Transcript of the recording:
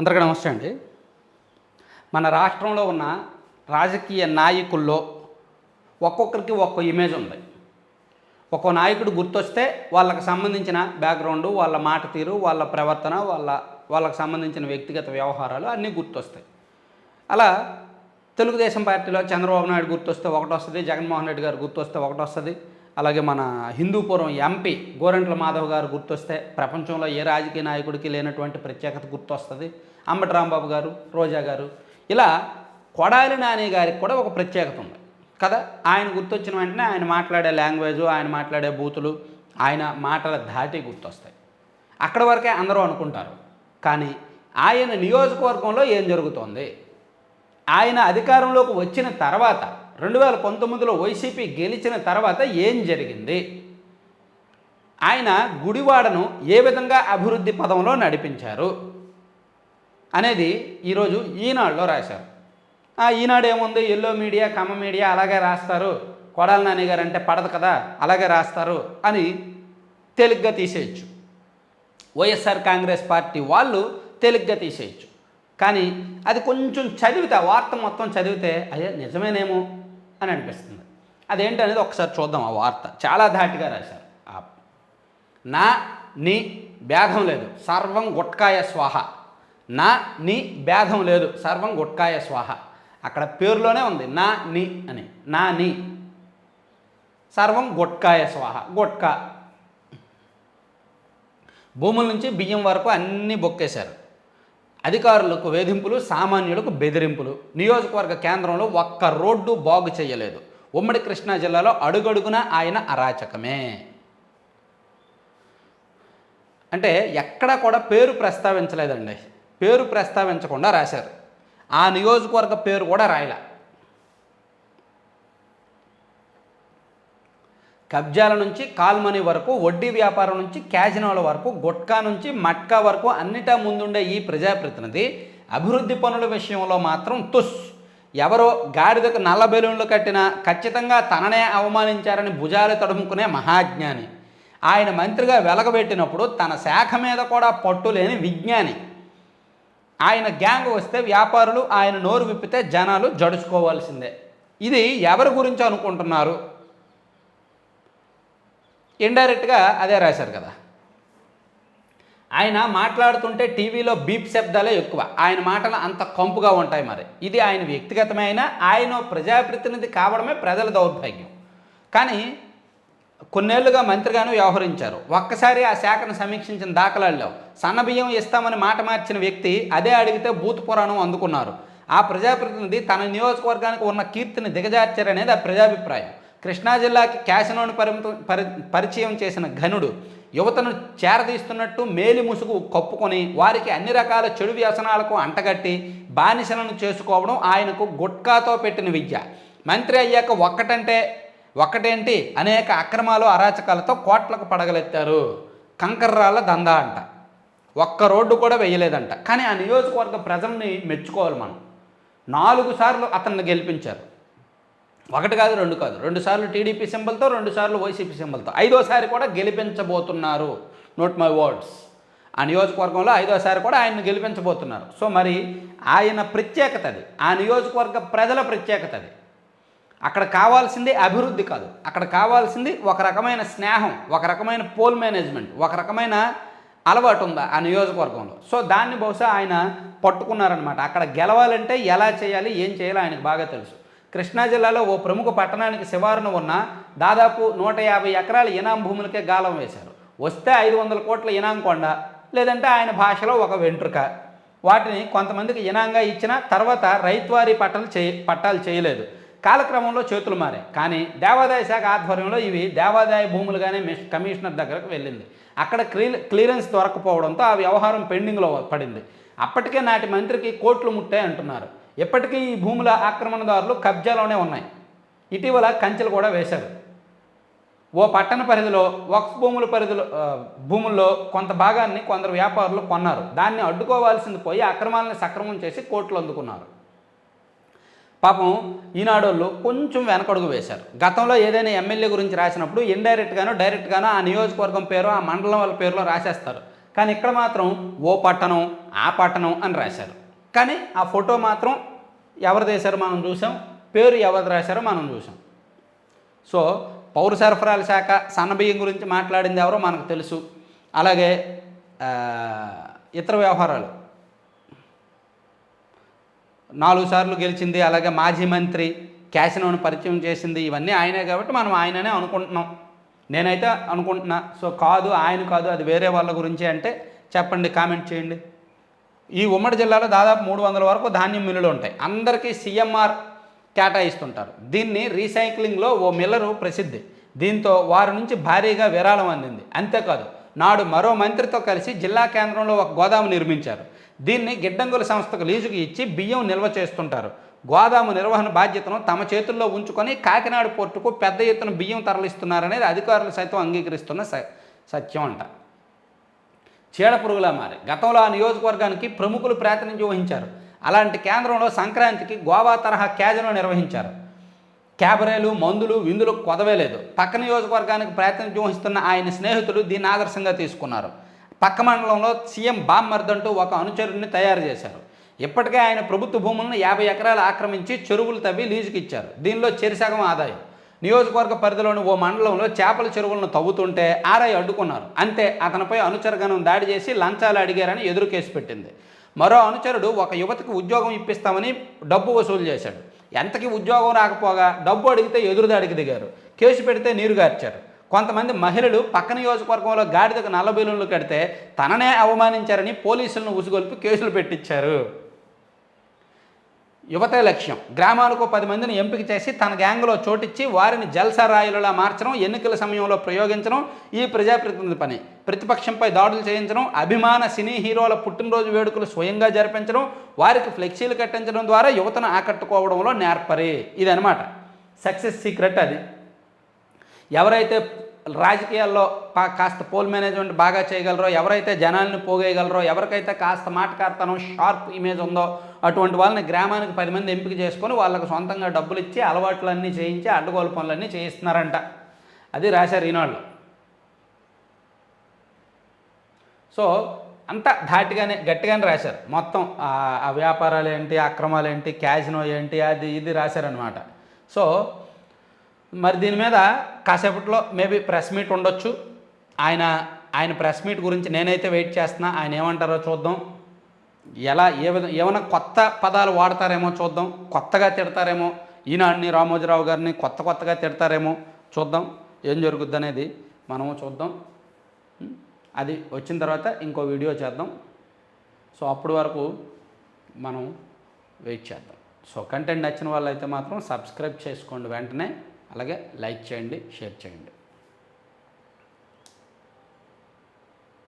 అందరికీ నమస్తే అండి. మన రాష్ట్రంలో ఉన్న రాజకీయ నాయకుల్లో ఒక్కొక్కరికి ఒక్కో ఇమేజ్ ఉంది. ఒక్కో నాయకుడు గుర్తొస్తే వాళ్ళకి సంబంధించిన బ్యాక్గ్రౌండ్ వాళ్ళ మాట తీరు వాళ్ళ ప్రవర్తన వాళ్ళ వాళ్ళకి సంబంధించిన వ్యక్తిగత వ్యవహారాలు అన్నీ గుర్తొస్తాయి. అలా తెలుగుదేశం పార్టీలో చంద్రబాబు నాయుడు గుర్తొస్తే ఒకటి వస్తుంది జగన్మోహన్ రెడ్డి గారు గుర్తొస్తే ఒకటి వస్తుంది. అలాగే మన హిందూపురం ఎంపీ గోరంట్ల మాధవ్ గారు గుర్తొస్తే ప్రపంచంలో ఏ రాజకీయ నాయకుడికి లేనటువంటి ప్రత్యేకత గుర్తొస్తుంది? అంబటి రాంబాబు గారు రోజా గారు. ఇలా కొడాలి నాని గారికి కూడా ఒక ప్రత్యేకత ఉంది. కదా? ఆయన గుర్తొచ్చిన వెంటనే ఆయన మాట్లాడే లాంగ్వేజు ఆయన మాట్లాడే బూతులు ఆయన మాటల ధాటి గుర్తొస్తాయి. అక్కడ వరకే అందరూ అనుకుంటారు. కానీ ఆయన నియోజకవర్గంలో ఏం జరుగుతోంది? ఆయన అధికారంలోకి వచ్చిన తర్వాత రెండు వేల పంతొమ్మిదిలో వైసీపీ గెలిచిన తర్వాత ఏం జరిగింది? ఆయన గుడివాడను ఏ విధంగా అభివృద్ధి పదంలో నడిపించారు? అనేది ఈరోజు ఈనాడులో రాశారు. ఈనాడు ఏముంది? ఎల్లో మీడియా కమ్మ మీడియా అలాగే రాస్తారు. కొడాల నాని గారు అంటే పడదు కదా అలాగే రాస్తారు అని తేలిగ్గా తీసేయచ్చు. వైఎస్ఆర్ కాంగ్రెస్ పార్టీ వాళ్ళు తేలిగ్గా తీసేయచ్చు. కానీ అది కొంచెం చదివితే వార్త మొత్తం చదివితే అయ్యా నిజమేనేమో. అని అనిపిస్తుంది. అదేంటనేది ఒకసారి చూద్దాం ఆ వార్త. చాలా ధాటిగా రాశారు. ఆ నా నీ భేదం లేదు. సర్వం గుట్కాయ స్వాహ. నా నీ భేదం లేదు. సర్వం గుట్కాయ స్వాహ. అక్కడ పేరులోనే ఉంది. నా నీ అని. నా నీ. సర్వం గుట్కాయ స్వాహ. గుట్కా. భూముల నుంచి బియ్యం వరకు అన్నీ బొక్కేశారు. అధికారులకు వేధింపులు సామాన్యులకు బెదిరింపులు. నియోజకవర్గ కేంద్రంలో ఒక్క రోడ్డు బాగు చేయలేదు. ఉమ్మడి కృష్ణా జిల్లాలో అడుగడుగున ఆయన అరాచకమే. అంటే ఎక్కడా కూడా పేరు ప్రస్తావించలేదండి. పేరు ప్రస్తావించకుండా రాశారు. ఆ నియోజకవర్గ పేరు కూడా రాయలే. కబ్జాల నుంచి కాల్మనీ వరకు వడ్డీ వ్యాపారం నుంచి క్యాజినోల వరకు గుట్కా నుంచి మట్కా వరకు అన్నిటా ముందుండే ఈ ప్రజాప్రతినిధి అభివృద్ధి పనుల విషయంలో మాత్రం తుస్. ఎవరో గాడిదకు నల్ల బెలూన్లు కట్టినా ఖచ్చితంగా తననే అవమానించారని భుజాలు తడుముకునే మహాజ్ఞాని. ఆయన మంత్రిగా వెలగబెట్టినప్పుడు తన శాఖ మీద కూడా పట్టులేని విజ్ఞాని. ఆయన గ్యాంగ్ వస్తే వ్యాపారులు ఆయన నోరు విప్పితే జనాలు జడుచుకోవాల్సిందే. ఇది ఎవరి గురించి అనుకుంటున్నారు? ఇండైరెక్ట్గా అదే రాశారు కదా. ఆయన మాట్లాడుతుంటే టీవీలో బీప్ శబ్దాలే ఎక్కువ. ఆయన మాటలు అంత కంపుగా ఉంటాయి మరి. ఇది ఆయన వ్యక్తిగతమైన ఆయన ప్రజాప్రతినిధి కావడమే ప్రజల దౌర్భాగ్యం. కానీ కొన్నేళ్ళుగా మంత్రిగాను వ్యవహరించారు. ఒక్కసారి ఆ శాఖను సమీక్షించిన దాఖలాల్లో సన్నబియ్యం సన్న బియ్యం ఇస్తామని మాట మార్చిన వ్యక్తి అదే అడిగితే బూత్ పురాణం అందుకున్నారు. ఆ ప్రజాప్రతినిధి తన నియోజకవర్గానికి ఉన్న కీర్తిని దిగజార్చారనేది ఆ ప్రజాభిప్రాయం. కృష్ణా జిల్లాకి క్యాసినోని పరిమితం పరి పరిచయం చేసిన ఘనుడు యువతను చేరదీస్తున్నట్టు మేలి ముసుగు కప్పుకొని వారికి అన్ని రకాల చెడు వ్యసనాలకు అంటగట్టి బానిసలను చేసుకోవడం ఆయనకు గుట్కాతో పెట్టిన విద్య. మంత్రి అయ్యాక ఒక్కటంటే ఒక్కటేంటి? అనేక అక్రమాలు అరాచకాలతో కోట్లకు పడగలెత్తారు. కంకర్రాళ్ళ దందా అంట. ఒక్క రోడ్డు కూడా వేయలేదంట కానీ ఆ నియోజకవర్గ ప్రజల్ని మెచ్చుకోవాలి మనం. నాలుగు సార్లు అతన్ని గెలిపించారు. ఒకటి కాదు రెండు కాదు. రెండు సార్లు టీడీపీ సింబల్తో రెండు సార్లు వైసీపీ సింబల్తో. ఐదోసారి కూడా గెలిపించబోతున్నారు. నోట్ మై వర్డ్స్ ఆ నియోజకవర్గంలో ఐదోసారి కూడా ఆయన్ని గెలిపించబోతున్నారు. సో మరి ఆయన ప్రత్యేకత అది. ఆ నియోజకవర్గ ప్రజల ప్రత్యేకత అది. అక్కడ కావాల్సింది అభివృద్ధి కాదు. అక్కడ కావాల్సింది ఒక రకమైన స్నేహం ఒక రకమైన పోల్ మేనేజ్మెంట్ ఒక రకమైన అలవాటు ఉందా ఆ నియోజకవర్గంలో. సో దాన్ని బహుశా ఆయన పట్టుకున్నారనమాట అక్కడ గెలవాలంటే ఎలా చేయాలి ఏం చేయాలో ఆయనకు బాగా తెలుసు. కృష్ణా జిల్లాలో ఓ ప్రముఖ పట్టణానికి శివారున ఉన్న దాదాపు నూట యాభై ఎకరాల ఇనాం భూములకే గాలం వేశారు. వస్తే ఐదు వందల కోట్ల ఇనాం కొండ లేదంటే ఆయన భాషలో ఒక వెంట్రుక. వాటిని కొంతమందికి ఇనాంగా ఇచ్చిన తర్వాత రైతువారీ పట్టాలు చేయ పట్టాలు చేయలేదు. కాలక్రమంలో చేతులు మారాయి. కానీ దేవాదాయ శాఖ ఆధ్వర్యంలో ఇవి దేవాదాయ భూములుగానే మిస్ కమిషనర్ దగ్గరకు వెళ్ళింది. అక్కడ క్లీ క్లియరెన్స్ దొరకపోవడంతో ఆ వ్యవహారం పెండింగ్లో పడింది. అప్పటికే నాటి మంత్రికి కోట్లు ముట్టాయి అంటున్నారు. ఇప్పటికీ ఈ భూముల ఆక్రమణదారులు కబ్జాలోనే ఉన్నాయి. ఇటీవల కంచెలు కూడా వేశారు. ఓ పట్టణ పరిధిలో వక్ఫ్ భూముల పరిధిలో భూముల్లో కొంత భాగాన్ని కొందరు వ్యాపారులు కొన్నారు. దాన్ని అడ్డుకోవాల్సింది పోయి అక్రమాలను సక్రమం చేసి కోర్టులు అందుకున్నారు. పాపం ఈనాడోళ్ళు కొంచెం వెనకడుగు వేశారు. గతంలో ఏదైనా ఎమ్మెల్యే గురించి రాసినప్పుడు ఇండైరెక్ట్గానో డైరెక్ట్గానో ఆ నియోజకవర్గం పేరు ఆ మండలం వాళ్ళ పేరులో రాసేస్తారు. కానీ ఇక్కడ మాత్రం ఓ పట్టణం ఆ పట్టణం అని రాశారు. కానీ ఆ ఫోటో మాత్రం ఎవరు తీశారో మనం చూసాం? పేరు ఎవరు రాశారో మనం చూసాం. సో పౌర సరఫరాల శాఖ సన్నబియ్యం గురించి మాట్లాడింది ఎవరో మనకు తెలుసు. అలాగే ఇతర వ్యవహారాలు. నాలుగు సార్లు గెలిచింది అలాగే మాజీ మంత్రి క్యాసినోను పరిచయం చేసింది ఇవన్నీ ఆయనే కాబట్టి మనం ఆయననే అనుకుంటున్నాం. నేనైతే అనుకుంటున్నా. సో కాదు ఆయన కాదు అది వేరే వాళ్ళ గురించి అంటే చెప్పండి కామెంట్ చేయండి. ఈ ఉమ్మడి జిల్లాలో దాదాపు మూడు వందల వరకు ధాన్యం మిల్లులు ఉంటాయి. అందరికీ సీఎంఆర్ కేటాయిస్తుంటారు. దీన్ని రీసైక్లింగ్లో ఓ మిల్లరు ప్రసిద్ధి. దీంతో వారి నుంచి భారీగా విరాళం అందింది. అంతేకాదు నాడు మరో మంత్రితో కలిసి జిల్లా కేంద్రంలో ఒక గోదాము నిర్మించారు. దీన్ని గిడ్డంగుల సంస్థకు లీజుకు ఇచ్చి బియ్యం నిల్వ చేస్తుంటారు. గోదాము నిర్వహణ బాధ్యతను తమ చేతుల్లో ఉంచుకొని కాకినాడ పోర్టుకు పెద్ద ఎత్తున బియ్యం తరలిస్తున్నారనేది అధికారులు సైతం అంగీకరిస్తున్న స సత్యం అంట. చీడపురుగులా మారి. గతంలో ఆ నియోజకవర్గానికి ప్రముఖులు ప్రాతినిధ్యం వహించారు. అలాంటి కేంద్రంలో సంక్రాంతికి గోవా తరహా క్యాజును నిర్వహించారు. క్యాబరేలు మందులు విందులు కొదవేలేదు. పక్క నియోజకవర్గానికి ప్రాతినిధ్యం వహిస్తున్న ఆయన స్నేహితులు దీన్ని ఆదర్శంగా తీసుకున్నారు. పక్క మండలంలో సీఎం బామ్మర్దంటూ ఒక అనుచరుడిని తయారు చేశారు. ఇప్పటికే ఆయన ప్రభుత్వ భూములను యాభై ఎకరాలు ఆక్రమించి చెరువులు తవ్వి లీజుకిచ్చారు. దీనిలో చెరిసగం ఆదాయం. నియోజకవర్గ పరిధిలోని ఓ మండలంలో చేపల చెరువులను తవ్వుతుంటే ఆర్ఐ అడ్డుకున్నారు. అంతే అతనిపై అనుచరగణం దాడి చేసి లంచాలు అడిగారని ఎదురు కేసు పెట్టింది. మరో అనుచరుడు ఒక యువతికి ఉద్యోగం ఇప్పిస్తామని డబ్బు వసూలు చేశాడు. ఎంతకి ఉద్యోగం రాకపోగా డబ్బు అడిగితే ఎదురుదాడికి దిగారు. కేసు పెడితే నీరు గార్చారు. కొంతమంది మహిళలు పక్క నియోజకవర్గంలో గాడిదకు నల్ల బెలూన్లు కడితే తననే అవమానించారని పోలీసులను ఉసుగొల్పి కేసులు పెట్టించారు. యువతే లక్ష్యం. గ్రామాలకు పది మందిని ఎంపిక చేసి తన గ్యాంగ్లో చోటిచ్చి వారిని జల్సరాయులలా మార్చడం ఎన్నికల సమయంలో ప్రయోగించడం ఈ ప్రజాప్రతినిధి పని. ప్రతిపక్షంపై దాడులు చేయించడం అభిమాన సినీ హీరోల పుట్టినరోజు వేడుకలు స్వయంగా జరిపించడం వారికి ఫ్లెక్సీలు కట్టించడం ద్వారా యువతను ఆకట్టుకోవడంలో నేర్పరి. ఇదనమాట సక్సెస్ సీక్రెట్ అది. ఎవరైతే రాజకీయాల్లో పా- కాస్త పోల్ మేనేజ్మెంట్ బాగా చేయగలరో ఎవరైతే జనాల్ని పోగేయగలరో ఎవరికైతే కాస్త మాటకార్తనం షార్ప్ ఇమేజ్ ఉందో అటువంటి వాళ్ళని గ్రామానికి పది మంది ఎంపిక చేసుకొని వాళ్ళకు సొంతంగా డబ్బులు ఇచ్చి అలవాట్లన్నీ చేయించి అడ్డగోలు పనులన్నీ చేయిస్తున్నారంట. అది రాశారు ఈనాళ్ళు సో అంతా ధాటిగానే గట్టిగానే రాశారు. మొత్తం ఆ- ఆ వ్యాపారాలు ఏంటి అక్రమాలు ఏంటి క్యాజినో ఏంటి అది ఇది రాశారనమాట సో మరి దీని మీద కాసేపట్లో మేబీ ప్రెస్ మీట్ ఉండొచ్చు. ఆయన ఆయన ప్రెస్ మీట్ గురించి నేనైతే వెయిట్ చేస్తున్నా. ఆయన ఏమంటారో చూద్దాం. ఎలా ఏ విధంగా ఏమైనా కొత్త పదాలు వాడతారేమో చూద్దాం. కొత్తగా తిడతారేమో ఈనాడిని రామోజీరావు గారిని కొత్త కొత్తగా తిడతారేమో చూద్దాం. ఏం జరుగుద్ది అనేది మనము చూద్దాం. అది వచ్చిన తర్వాత ఇంకో వీడియో చేద్దాం. సో అప్పటి వరకు మనం వెయిట్ చేద్దాం. సో కంటెంట్ నచ్చిన వాళ్ళైతే మాత్రం సబ్స్క్రైబ్ చేసుకోండి వెంటనే. అలాగే లైక్ చేయండి షేర్ చేయండి.